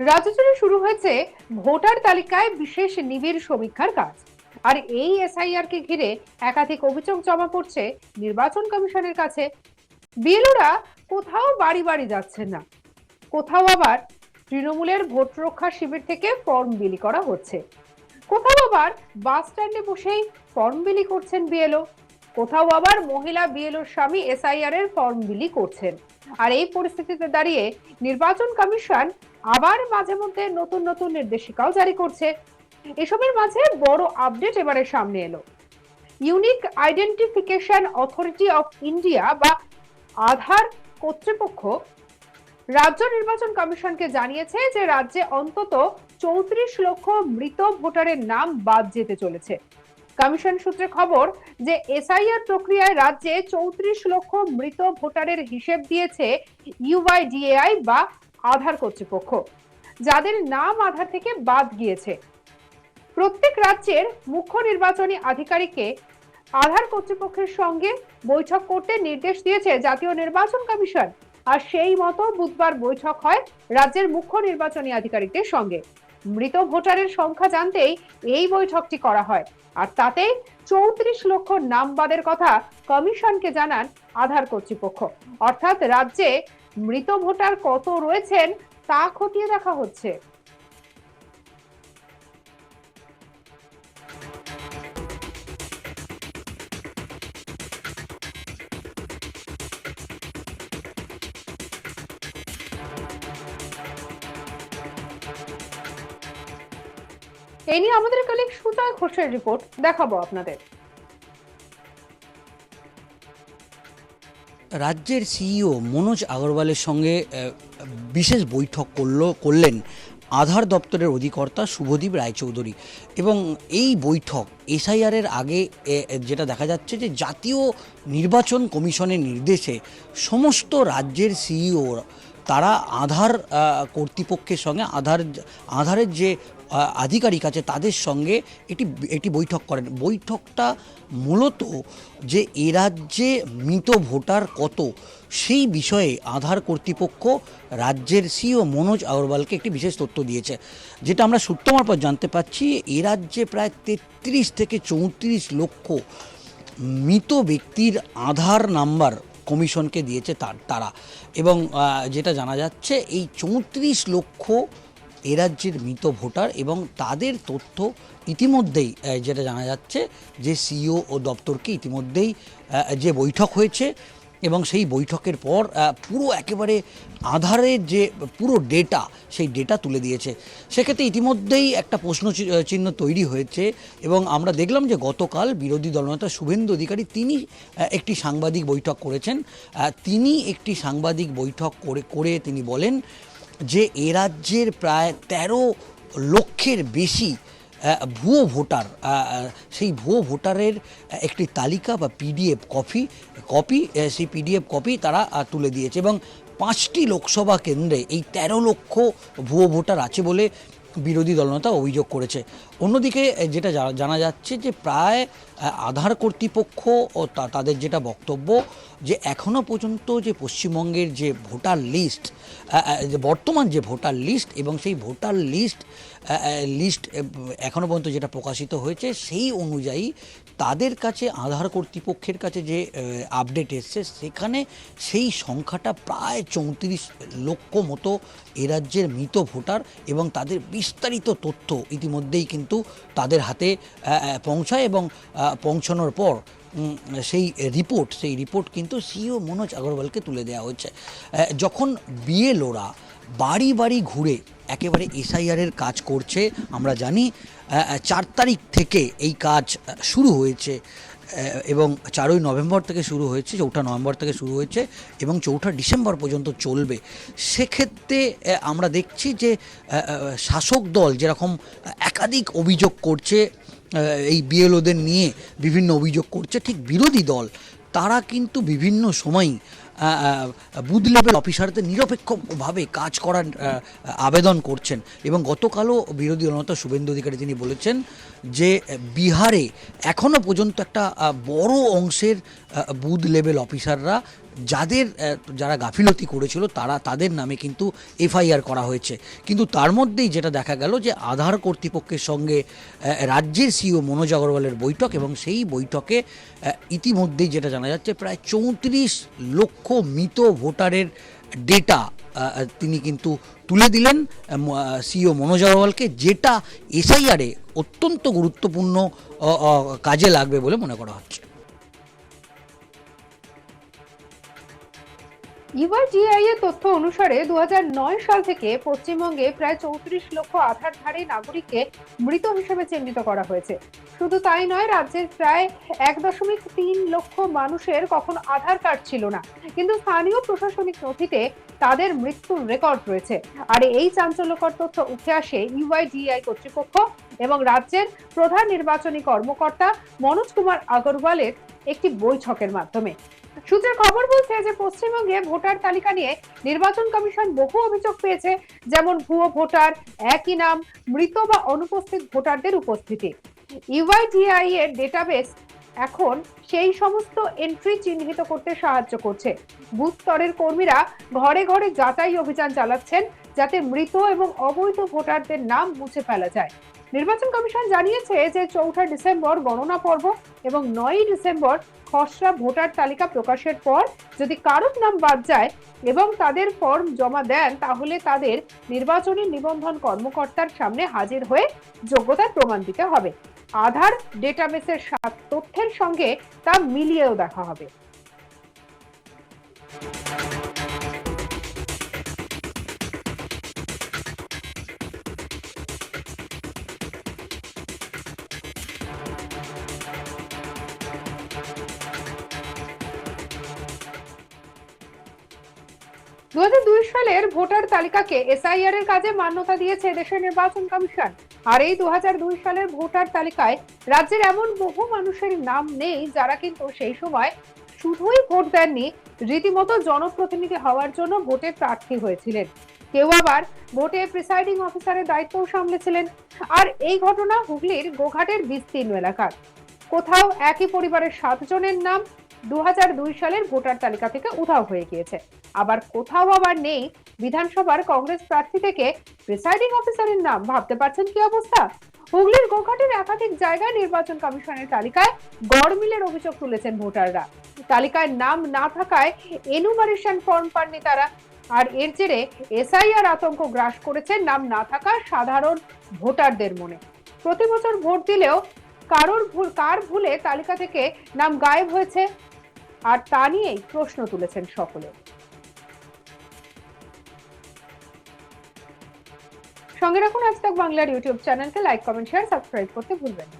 রাজ্য জুড়ে শুরু হয়েছে ভোটার তালিকায় বিশেষ নিবিড় সমীক্ষার কাজ। আর এই এসআইআর কে ঘিরে একাধিক অভিযোগ জমা পড়ছে নির্বাচন কমিশনের কাছে। বিএলওরা কোথাও বাড়ি বাড়ি যাচ্ছেন না। কোথাও আবার তৃণমূলের ভোট রক্ষা শিবির থেকে ফর্ম বিলি করা হচ্ছে। কোথাও আবার বাস স্ট্যান্ডে বসেই ফর্ম বিলি করছেন বিএলও। কোথাও আবার মহিলা বিএলওর স্বামী এসআইআর এর ফর্ম বিলি করছেন। আর এই পরিস্থিতিতে দাঁড়িয়ে নির্বাচন কমিশন আবার মাঝে মধ্যে নতুন নতুন নির্দেশিকাও জারি করছে। এসবের মাঝে বড় আপডেট এবারে সামনে এলো। Unique Identification Authority of India বা আধার কর্তৃপক্ষ রাজ্য নির্বাচন কমিশনকে জানিয়েছে যে রাজ্যে অন্তত চৌত্রিশ লক্ষ মৃত ভোটারের নাম বাদ যেতে চলেছে। কমিশন সূত্রে খবর যে এসআইআর প্রক্রিয়ায় রাজ্যে চৌত্রিশ লক্ষ মৃত ভোটারের হিসেব দিয়েছে ইউআইডিএআই বা আধার কর্তৃপক্ষ, যাদের নাম আধার থেকে বাদ গিয়েছে। প্রত্যেক রাজ্যের মুখ্য নির্বাচনী আধিকারিককে আধার কর্তৃপক্ষের সঙ্গে বৈঠক করতে নির্দেশ দিয়েছে জাতীয় নির্বাচন কমিশন। আর সেই মতো বুধবার বৈঠক হয় রাজ্যের মুখ্য নির্বাচনী আধিকারিকদের সঙ্গে। মৃত ভোটারের সংখ্যা জানতেই এই বৈঠকটি করা হয়। আর তাতে চৌত্রিশ লক্ষ নাম বাদের কথা কমিশনকে জানান আধার কর্তৃপক্ষ। অর্থাৎ রাজ্যে মৃত ভোটার কত রয়েছেন তা খতিয়ে দেখা হচ্ছে। এই নিয়ে আমাদের কলিগ সুজয় ঘোষের রিপোর্ট দেখাবো আপনাদের। রাজ্যের সিইও মনোজ আগরওয়ালের সঙ্গে বিশেষ বৈঠক করল, করলেন আধার দপ্তরের অধিকর্তা শুভদীপ রায়চৌধুরী। এবং এই বৈঠক এসআইআরের আগে যেটা দেখা যাচ্ছে যে জাতীয় নির্বাচন কমিশনের নির্দেশে সমস্ত রাজ্যের সিইও তারা আধার কর্তৃপক্ষের সঙ্গে আধার, আধারের যে আধিকারিক আছে তাদের সঙ্গে এটি এটি বৈঠক করেন। বৈঠকটা মূলত যে এ রাজ্যে মৃত ভোটার কত, সেই বিষয়ে আধার কর্তৃপক্ষ রাজ্যের সিও মনোজ আগরওয়ালকে একটি বিশেষ তথ্য দিয়েছে। যেটা আমরা সূত্র মারফত জানতে পারছি এ রাজ্যে প্রায় তেত্রিশ থেকে চৌত্রিশ লক্ষ মৃত ব্যক্তির আধার নাম্বার কমিশনকে দিয়েছে তার, তারা। এবং যেটা জানা যাচ্ছে, এই চৌত্রিশ লক্ষ এ রাজ্যের মৃত ভোটার এবং তাদের তথ্য ইতিমধ্যেই যেটা জানা যাচ্ছে যে সিইও ও দপ্তরকে ইতিমধ্যেই যে বৈঠক হয়েছে এবং সেই বৈঠকের পর পুরো একেবারে আধারের যে পুরো ডেটা সেই ডেটা তুলে দিয়েছে। সেক্ষেত্রে ইতিমধ্যেই একটা প্রশ্ন চিহ্ন তৈরি হয়েছে এবং আমরা দেখলাম যে গতকাল বিরোধী দলনেতা শুভেন্দু অধিকারী তিনি একটি সাংবাদিক বৈঠক করেছেন। তিনি একটি সাংবাদিক বৈঠক করে করে তিনি বলেন যে এ রাজ্যের প্রায় তেরো লক্ষের বেশি ভুয়ো ভোটার সেই ভুয়ো ভোটারের একটি তালিকা বা পিডিএফ কপি কপি সেই পিডিএফ কপি তারা তুলে দিয়েছে এবং পাঁচটি লোকসভা কেন্দ্রে এই তেরো লক্ষ ভুয়ো ভোটার আছে বলে বিরোধী দলনেতা অভিযোগ করেছে। অন্যদিকে যেটা জানা যাচ্ছে যে প্রায় আধার কর্তৃপক্ষ ও তাদের যেটা বক্তব্য যে এখনও পর্যন্ত যে পশ্চিমবঙ্গের যে ভোটার লিস্ট বর্তমান যে ভোটার লিস্ট এবং সেই ভোটার লিস্ট লিস্ট এখনও পর্যন্ত যেটা প্রকাশিত হয়েছে, সেই অনুযায়ী তাদের কাছে আধার কর্তৃপক্ষের কাছে যে আপডেট এসছে, সেখানে সেই সংখ্যাটা প্রায় চৌত্রিশ লক্ষ মতো এ রাজ্যের মৃত ভোটার এবং তাদের বিস্তারিত তথ্য ইতিমধ্যেই কিন্তু তাদের হাতে পৌঁছায় এবং পৌঁছানোর পর সেই রিপোর্ট সেই রিপোর্ট কিন্তু সিও মনোজ আগরওয়ালকে তুলে দেওয়া হয়েছে। যখন বিএলওরা বাড়ি বাড়ি ঘুরে একেবারে এসআইআরের কাজ করছে, আমরা জানি চার তারিখ থেকে এই কাজ শুরু হয়েছে এবং চারই নভেম্বর থেকে শুরু হয়েছে, চৌঠা নভেম্বর থেকে শুরু হয়েছে, এবং চৌঠা ডিসেম্বর পর্যন্ত চলবে। সেক্ষেত্রে আমরা দেখছি যে শাসক দল যেরকম একাধিক অভিযোগ করছে এই বিএলওদের নিয়ে বিভিন্ন অভিযোগ করছে, ঠিক বিরোধী দল, তারা কিন্তু বিভিন্ন সময়ই বুথ লেভেল অফিসারদের নিরপেক্ষভাবে কাজ করার আবেদন করছেন। এবং গতকালও বিরোধী দলনেতা শুভেন্দু অধিকারী তিনি বলেছেন যে, বিহারে এখনও পর্যন্ত একটা বড় অংশের বুথ লেভেল অফিসাররা যাদের যারা গাফিলতি করেছিল তারা, তাদের নামে কিন্তু এফআইআর করা হয়েছে। কিন্তু তার মধ্যেই যেটা দেখা গেল যে আধার কর্তৃপক্ষের সঙ্গে রাজ্যের সিও মনোজ আগরওয়ালের বৈঠক এবং সেই বৈঠকে ইতিমধ্যেই যেটা জানা যাচ্ছে প্রায় চৌত্রিশ লক্ষ মৃত ভোটারের ডেটা তিনি কিন্তু তুলে দিলেন সিও মনোজ আগরওয়ালকে যেটা এসআইআরে অত্যন্ত গুরুত্বপূর্ণ কাজে লাগবে বলে মনে করা হচ্ছে। এর তথ্য অনুসারে দু সাল থেকে পশ্চিমবঙ্গে প্রায় চৌত্রিশ লক্ষ আধারধারী নাগরিককে মৃত হিসেবে চিহ্নিত করা হয়েছে। শুধু তাই নয়, রাজ্যের প্রায় এক দশমিক তিন লক্ষ মানুষের কখনো আধার কার্ড ছিল না। কিন্তু স্থানীয় প্রশাসনিক নথিতে তাদের মৃত্যুর রেকর্ড রয়েছে। আর এই চাঞ্চল্যকর তথ্য উঠে আসে ইউআইডিআই কর্তৃপক্ষ এবং রাজ্যের প্রধান নির্বাচনী কর্মকর্তা মনোজ কুমার আগরওয়ালের একটি বৈঠকের মাধ্যমে। সূত্রের খবর বলছে যে পশ্চিমবঙ্গে ভোটার তালিকা নিয়ে নির্বাচন কমিশন বহু অভিযোগ পেয়েছে, যেমন ভুয়ো ভোটার, একই নাম, মৃত বা অনুপস্থিত ভোটারদের উপস্থিতি। ইউআইডিআই এর ডেটাবেস এখন সেই সমস্ত এন্ট্রি চিহ্নিত করতে সাহায্য করছে। বুথ স্তরের কর্মীরা ঘরে ঘরে যাচাই অভিযান চালাচ্ছেন, যাতে মৃত এবং অবৈধ ভোটারদের নাম মুছে ফেলা যায়। নির্বাচন কমিশন জানিয়েছে যে চৌঠা ডিসেম্বর গণনা পর্ব এবং নয়ই ডিসেম্বর খসড়া ভোটার তালিকা প্রকাশের পর যদি কারোর নাম বাদ যায় এবং তাদের ফর্ম জমা দেন, তাহলে তাদের নির্বাচনী নিবন্ধন কর্মকর্তার সামনে হাজির হয়ে যোগ্যতার প্রমাণ দিতে হবে। আধার, ডেটাবেসের তথ্যের সঙ্গে তা মিলিয়েও দেখা হবে। দু সালের ভোটার তালিকাকে এসআইআর এর কাজে মান্যতা দিয়েছে দেশের নির্বাচন কমিশন। আর এই দুই সালের ভোটার তালিকায় রাজ্যের এমন বহু মানুষের নাম নেই যারা কিন্তু সেই সময় শুধুই ভোট দেননি, রীতিমতো জনপ্রতিনিধি হওয়ার জন্য ভোটে প্রার্থী হয়েছিলেন। কেউ আবার ভোটে প্রিসাইডিং অফিসারের দায়িত্বও সামলেছিলেন। আর এই ঘটনা হুগলির গোঘাটের বিস্তীর্ণ এলাকার। কোথাও একই পরিবারের সাতজনের নাম দু হাজার দুই সালের ভোটার তালিকা থেকে উধাও হয়ে গিয়েছে। আবার কোথাও আবার নেই, বিধানসভার কংগ্রেস প্রার্থী থেকে প্রিসাইডিং অফিসারের নাম ভাবতে পারছেন কি অবস্থা? হুগলির গোঘাটের একাধিক জায়গায় নির্বাচন কমিশনের তালিকায় গড়মিলের অভিযোগ তুলেছেন ভোটাররা। তালিকায় নাম না থাকায় এনুমারেশন ফর্ম পাননি তারা। আর এর জেরে এসআইআর আতঙ্ক গ্রাস করেছে নাম না থাকা সাধারণ ভোটারদের মনে। প্রতি বছর ভোট দিলেও কারোর ভুল কার ভুলে তালিকা থেকে নাম গায়েব হয়েছে? আর তা নিয়েই প্রশ্ন তুলেছেন সকলে। সঙ্গে রাখুন আজ বাংলার ইউটিউব চ্যানেলকে লাইক, কমেন্ট, শেয়ার, সাবস্ক্রাইব করতে ভুলবেন না।